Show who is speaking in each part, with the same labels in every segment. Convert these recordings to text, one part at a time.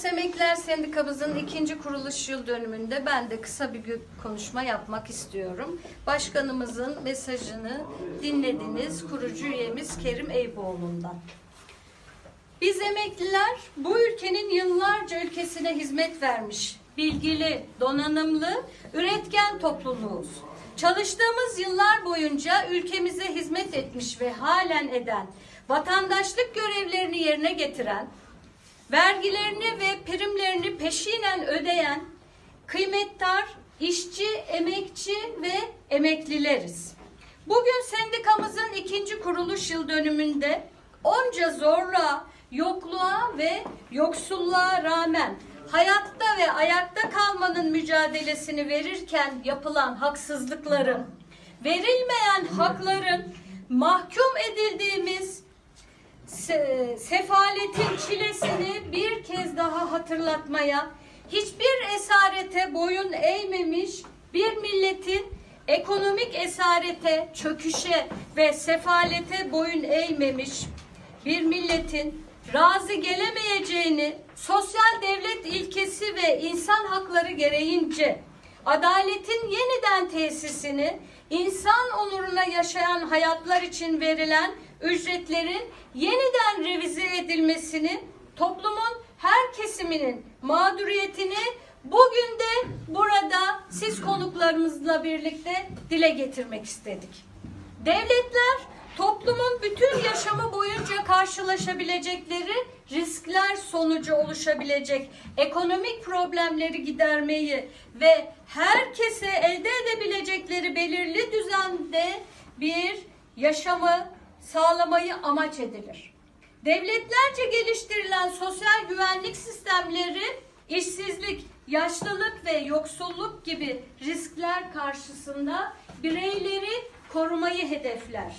Speaker 1: Ulus Emekliler Sendikamızın ikinci kuruluş yıl dönümünde ben de kısa bir konuşma yapmak istiyorum. Başkanımızın mesajını dinlediniz kurucu üyemiz Kerim Eyüboğlu'ndan. Biz emekliler bu ülkenin yıllarca ülkesine hizmet vermiş, bilgili, donanımlı, üretken topluluğuz. Çalıştığımız yıllar boyunca ülkemize hizmet etmiş ve halen eden, vatandaşlık görevlerini yerine getiren, vergilerini ve primlerini peşinen ödeyen kıymettar, işçi, emekçi ve emeklileriz. Bugün sendikamızın ikinci kuruluş yıl dönümünde onca zorluğa, yokluğa ve yoksulluğa rağmen hayatta ve ayakta kalmanın mücadelesini verirken yapılan haksızlıkların, verilmeyen hakların, mahkum edildiğimiz se- sefaletin çilesini bir kez daha hatırlatmaya, hiçbir esarete boyun eğmemiş bir milletin ekonomik esarete, çöküşe ve sefalete boyun eğmemiş bir milletin razı gelemeyeceğini sosyal devlet ilkesi ve insan hakları gereğince adaletin yeniden tesisini, insan onuruna yaşayan hayatlar için verilen ücretlerin yeniden revize edilmesini, toplumun her kesiminin mağduriyetini bugün de burada siz konuklarımızla birlikte dile getirmek istedik. Devletler toplumun bütün yaşamı boyunca karşılaşabilecekleri riskler sonucu oluşabilecek ekonomik problemleri gidermeyi ve herkese elde edebilecekleri belirli düzende bir yaşamı sağlamayı amaç edilir. Devletlerce geliştirilen sosyal güvenlik sistemleri işsizlik, yaşlılık ve yoksulluk gibi riskler karşısında bireyleri korumayı hedefler.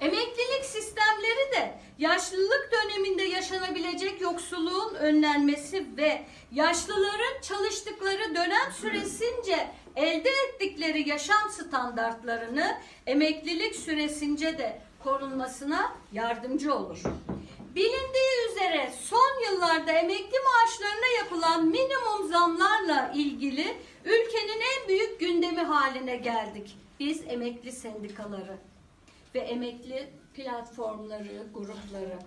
Speaker 1: Emeklilik sistemleri de yaşlılık döneminde yaşanabilecek yoksulluğun önlenmesi ve yaşlıların çalıştıkları dönem süresince elde ettikleri yaşam standartlarını emeklilik süresince de korunmasına yardımcı olur. Bilindiği üzere son yıllarda emekli maaşlarına yapılan minimum zamlarla ilgili ülkenin en büyük gündemi haline geldik. Biz emekli sendikaları ve emekli platformları, grupları.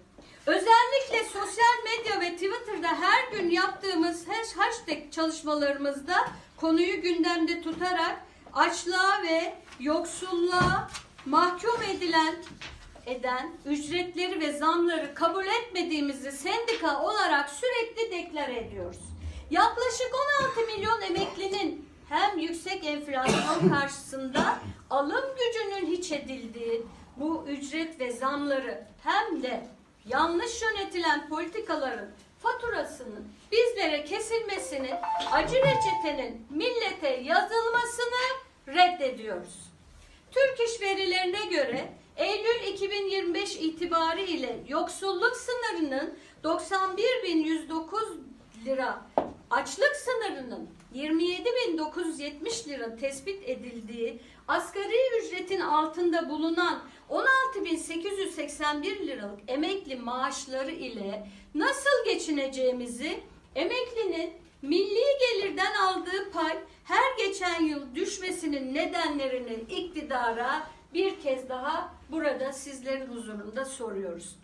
Speaker 1: Özellikle sosyal medya ve Twitter'da her gün yaptığımız hashtag çalışmalarımızda konuyu gündemde tutarak açlığa ve yoksulluğa mahkum edilen eden ücretleri ve zamları kabul etmediğimizi sendika olarak sürekli deklare ediyoruz. Yaklaşık 16 milyon emeklinin hem yüksek enflasyon karşısında alım gücünün hiç edildiği bu ücret ve zamları hem de yanlış yönetilen politikaların faturasının bizlere kesilmesini, acı reçetenin millete yazılmasını reddediyoruz. Türk İş verilerine göre Eylül 2025 itibarı ile yoksulluk sınırının 91.109 lira, açlık sınırının 27.970 lira tespit edildiği, asgari ücretin altında bulunan 16.881 liralık emekli maaşları ile nasıl geçineceğimizi emeklinin milli gelirden aldığı pay her geçen yıl düşmesinin nedenlerini iktidara bir kez daha burada sizlerin huzurunda soruyoruz.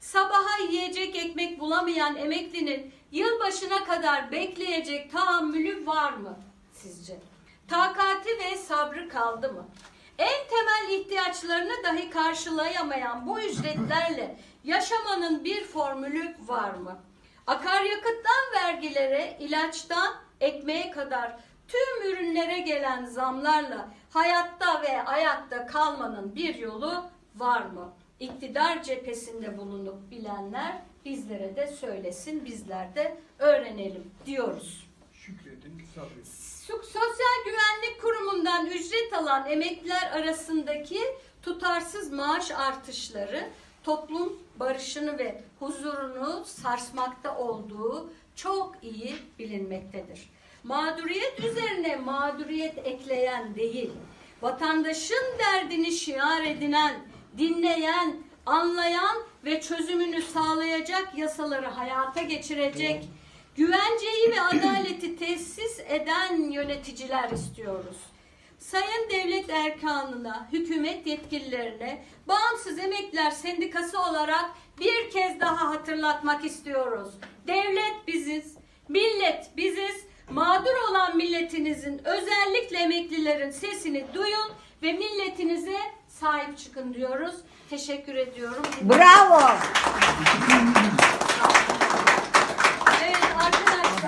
Speaker 1: Sabaha yiyecek ekmek bulamayan emeklinin yılbaşına kadar bekleyecek tahammülü var mı sizce? Takati ve sabrı kaldı mı? En temel ihtiyaçlarını dahi karşılayamayan bu ücretlerle yaşamanın bir formülü var mı? Akaryakıttan vergilere, ilaçtan ekmeğe kadar tüm ürünlere gelen zamlarla hayatta ve ayakta kalmanın bir yolu var mı? İktidar cephesinde bulunup bilenler bizlere de söylesin, bizler de öğrenelim diyoruz.
Speaker 2: Şükredin, sabredin.
Speaker 1: Sosyal Güvenlik Kurumu'ndan ücret alan emekliler arasındaki tutarsız maaş artışları toplum barışını ve huzurunu sarsmakta olduğu çok iyi bilinmektedir. Mağduriyet üzerine mağduriyet ekleyen değil, vatandaşın derdini şiar edinen, dinleyen, anlayan ve çözümünü sağlayacak yasaları hayata geçirecek, güvenceyi ve adaleti tesis eden yöneticiler istiyoruz. Sayın Devlet Erkanı'na, hükümet yetkililerine, Bağımsız Emekliler Sendikası olarak bir kez daha hatırlatmak istiyoruz. Devlet biziz, millet biziz. Mağdur olan milletinizin, özellikle emeklilerin sesini duyun ve milletinize sahip çıkın diyoruz. Teşekkür ediyorum.
Speaker 2: Bravo.